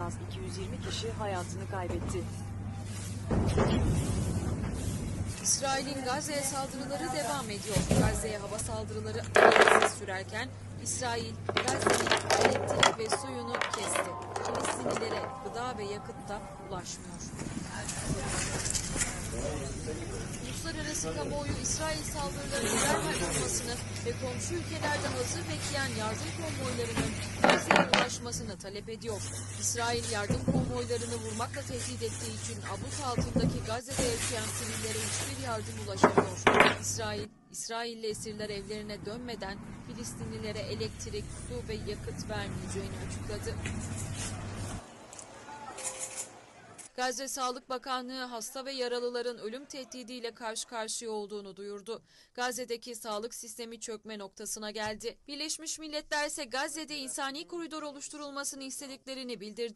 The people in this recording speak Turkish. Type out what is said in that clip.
az 220 kişi hayatını kaybetti. İsrail'in Gazze'ye saldırıları devam ediyor. Gazze'ye hava saldırıları sürerken İsrail Gazze'nin elektrik ve suyunu kesti. Filistinlilere gıda ve yakıt da ulaşmıyor. Uluslararası kamuoyu İsrail saldırılarının derhal durmasını ve komşu ülkelerde hazır bekleyen yardım konvoylarının Gazze'ye ulaşmasını talep ediyor. İsrail yardım konvoylarını vurmakla tehdit ettiği için abut altındaki Gazze'de yaşayan sivillere hiçbir yardım ulaşamıyor. İsrail, İsrailli esirler evlerine dönmeden Filistinlilere elektrik, su ve yakıt vermeyeceğini açıkladı. Gazze Sağlık Bakanlığı hasta ve yaralıların ölüm tehdidiyle karşı karşıya olduğunu duyurdu. Gazze'deki sağlık sistemi çökme noktasına geldi. Birleşmiş Milletler ise Gazze'de insani koridor oluşturulmasını istediklerini bildirdi.